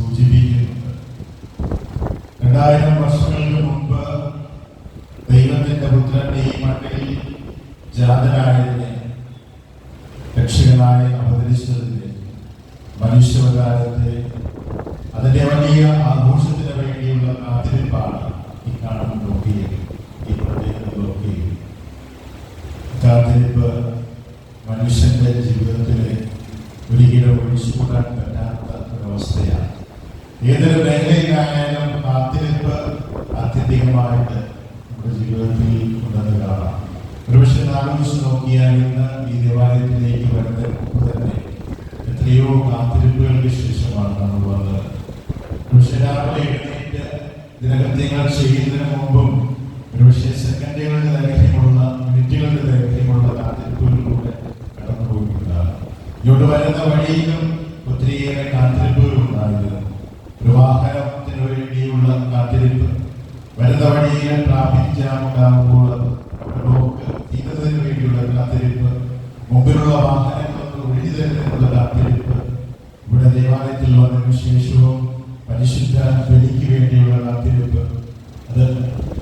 സൂചിപ്പിക്കുന്നുണ്ട്. രണ്ടായിരം വർഷങ്ങൾക്ക് മുമ്പ് ദൈവത്തിന്റെ പുത്രൻ ഈ മണ്ണിൽ ജാതനായതിനെ രക്ഷകനായി അവതരിച്ചതിനെ മനുഷ്യവകാരത്തെ അതിന്റെ വലിയ ആഘോഷത്തിന് വേണ്ടിയുള്ള കാത്തിരിപ്പാണ് ഈ കാണുന്നതൊക്കെ ഈ പ്രത്യേകതകളൊക്കെ കാത്തിരിപ്പ് മനുഷ്യന്റെ ജീവിതത്തിലെ ഒരിക്കലും ഒഴിച്ചുകൂടാൻ പറ്റാത്ത ഒരവസ്ഥയാണ്. ഏതൊരു മേഖലയിലായാലും കാത്തിരിപ്പ് അത്യധികമായിട്ട് നമ്മുടെ ജീവിതത്തിൽ ഉണ്ടെന്ന് കാണാം. ഒരുപക്ഷെ ആലോചിച്ച് നോക്കിയാൽ ഇന്ന് ഈ ദേവാലയത്തിലേക്ക് വരുന്ന തന്നെ എത്രയോ കാത്തിരിപ്പുകൾക്ക് ശേഷമാണ് നമ്മൾ വന്നത്. ഒരുപക്ഷെ രാവിലെ എഴുന്നേറ്റ് ദിനകൃത്യങ്ങൾ ചെയ്യുന്നതിന് മുമ്പും ഒരുപക്ഷെ സെക്കൻഡുകളുടെ ദൈർഘ്യമുള്ള മിനിറ്റുകളുടെ ദൈർഘ്യമുള്ള കാത്തിരിപ്പുകളിലൂടെ കടന്നു പോയിട്ടുണ്ടാകും ഇങ്ങോട്ട് വരുന്ന വഴിയിലും ഒത്തിരിയേറെ കാത്തിരിപ്പുകൾ ഉണ്ടായിരുന്നു. ഒരു വേണ്ടിയുള്ള കാത്തിരിപ്പ്. വരുന്ന വഴിയിൽ ട്രാഫിക് ജാം വേണ്ടിയുള്ള കാത്തിരിപ്പ് മുമ്പിലുള്ള വാഹനങ്ങൾക്ക് ഒഴിഞ്ഞു തരുന്നതിനുള്ള കാത്തിരിപ്പ് ഇവിടെ ദേവാലയത്തിൽ വന്നതിന് ശേഷവും പരിശുദ്ധ ബലിക്ക് വേണ്ടിയുള്ള കാത്തിരിപ്പ്. അത്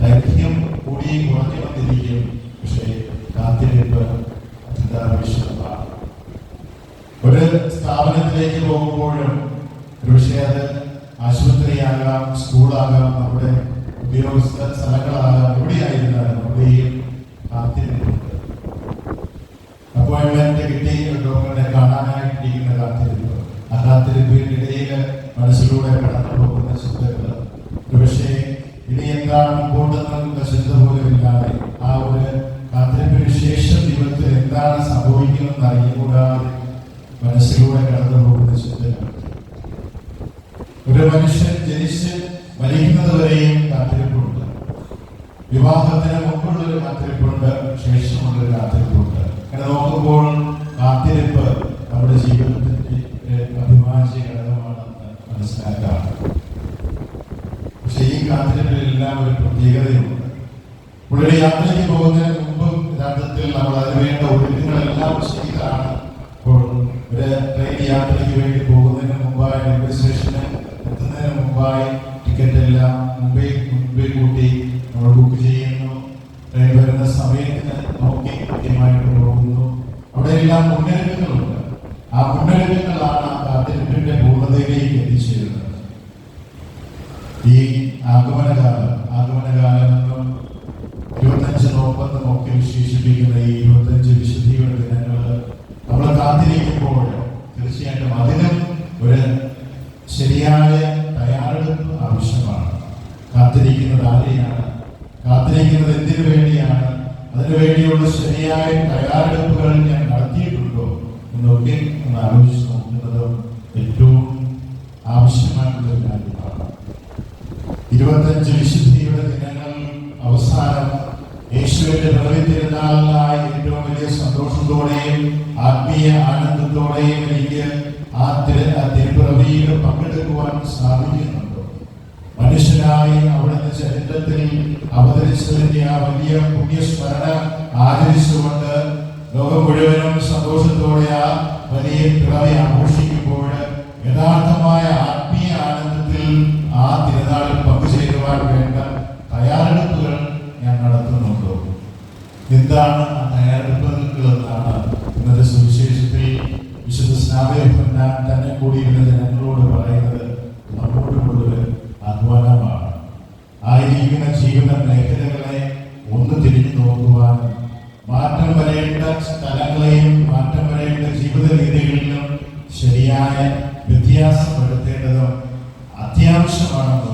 ദൈർഘ്യം കൂടി കുറഞ്ഞു വന്നിരിക്കും. പക്ഷേ കാത്തിരിപ്പ് അത്യന്താപേക്ഷിതമാണ്. ഒരു സ്ഥാപനത്തിലേക്ക് പോകുമ്പോഴും ഒരുപക്ഷെ അത് ആശുപത്രിയാകാം സ്കൂളാകാം നമ്മുടെ ഉദ്യോഗസ്ഥ സ്ഥലങ്ങളാകാം എവിടെയായിരുന്നാലും അവിടെയും കാത്തിരിപ്പുണ്ട്. അപ്പോയിന്റ്മെന്റ് കിട്ടി ഡോക്ടറെ കാണാനായിട്ടിരിക്കുന്ന കാത്തിരിപ്പ്. ആ കാത്തിരിപ്പിനിടയിൽ മനസ്സിലൂടെ കടന്നു പോകുന്ന ചിന്തകൾ ഒരുപക്ഷെ ഇനി എന്താണ് മുമ്പോട്ടെന്നുള്ള ചിന്ത പോലും ഇല്ലാതെ ആ ഒരു കാത്തിരിപ്പിന് ശേഷം ജീവിതത്തിൽ എന്താണ് സംഭവിക്കുന്നതെന്ന് അറിയുകൂടാതെ മനസ്സിലൂടെ കടന്നു പോകുന്ന ചിന്തകൾ മനുഷ്യൻ ജനിച്ച് മരിക്കുന്നത് വരെയും കാത്തിരിപ്പുണ്ട്. വിവാഹത്തിന് മുമ്പുള്ള ഒരു കാത്തിരിപ്പുണ്ട് ശേഷമുള്ള ഒരു കാത്തിരിപ്പുണ്ട്. അങ്ങനെ നോക്കുമ്പോൾ കാത്തിരിപ്പ് നമ്മുടെ ജീവിതത്തിന്റെ അഭിമാനിച്ച ഘടകമാണെന്ന് മനസ്സിലാക്കാം. പക്ഷെ ഈ കാത്തിരിപ്പിലെല്ലാം ഒരു പ്രത്യേകതയുണ്ട്. ഉള്ളിൽ യാത്രയ്ക്ക് പോകുന്നതിന് മുമ്പും യഥാർത്ഥത്തിൽ നമ്മൾ അതിന് വേണ്ട ഒരുക്കങ്ങളെല്ലാം ആ ആ കാത്തിരിപ്പിന്റെ പൂർണതയിലേക്ക് എത്തിച്ചേരുന്നത്. ഈ ആഗമനകാലം ആഗമനകാലം എന്നും ഇരുപത്തഞ്ച് നോമ്പെന്നും ഒക്കെ വിശേഷിപ്പിക്കുന്ന ഈ ഇരുപത്തഞ്ച് വിശുദ്ധിയുടെ ദിനങ്ങൾ നമ്മൾ കാത്തിരിക്കുമ്പോൾ തീർച്ചയായിട്ടും അതിനും ഒരു ശരിയായ തയ്യാറെടുപ്പ് ആവശ്യമാണ്. കാത്തിരിക്കുന്നത് ആരെയാണ്? കാത്തിരിക്കുന്നത് എന്തിനു വേണ്ടിയാണ്? അതിനുവേണ്ടിയുള്ള ശരിയായ തയ്യാറെടുപ്പുകൾ ഞാൻ നടത്തിയിട്ടുണ്ടോ. എന്നൊക്കെ ഒന്ന് ആലോചിച്ച് നോക്കുന്നത് ഏറ്റവും ആവശ്യമായിട്ടുള്ള കാര്യമാണ്. ഇരുപത്തഞ്ച് വിശുദ്ധിയുടെ ദിനങ്ങൾ അവസാനം യേശുവിന്റെ പിറവി തിരുനാളിനായി ഏറ്റവും വലിയ സന്തോഷത്തോടെയും ആത്മീയ ആനന്ദത്തോടെയും എനിക്ക് ആ തിരു തിരുപ്പിറവിയിൽ പങ്കെടുക്കുവാൻ സാധിക്കുന്നുണ്ട്. മനുഷ്യനായി അവിടുത്തെ ചരിത്രത്തിൽ അവതരിച്ചതിന്റെ ആ വലിയ പുണ്യസ്മരണ ആചരിച്ചുകൊണ്ട് ലോകം മുഴുവനും വലിയ പിറവി ആഘോഷിക്കുമ്പോൾ യഥാർത്ഥമായ ആത്മീയ ആനന്ദത്തിൽ ആ തിരുനാളിൽ പങ്കുചേരുവാൻ വേണ്ട തയ്യാറെടുപ്പുകൾ ഞാൻ നടത്തുന്നുണ്ടോ? എന്താണ് ആ തയ്യാറെടുപ്പുകൾ എന്നാണ് ഇന്നത്തെ സുവിശേഷത്തിൽ വിശുദ്ധ സ്നാപകൻ തന്നെ കൂടിയിരുന്ന ജനങ്ങളോട് പറയുന്നത് നമ്മോടുള്ളൊരു ആഹ്വാനമാണ്. ആയിരിക്കുന്ന ജീവിത ജീവിത ശരിയായ വ്യത്യാസം വരുത്തേണ്ടതും അത്യാവശ്യമാണെന്നും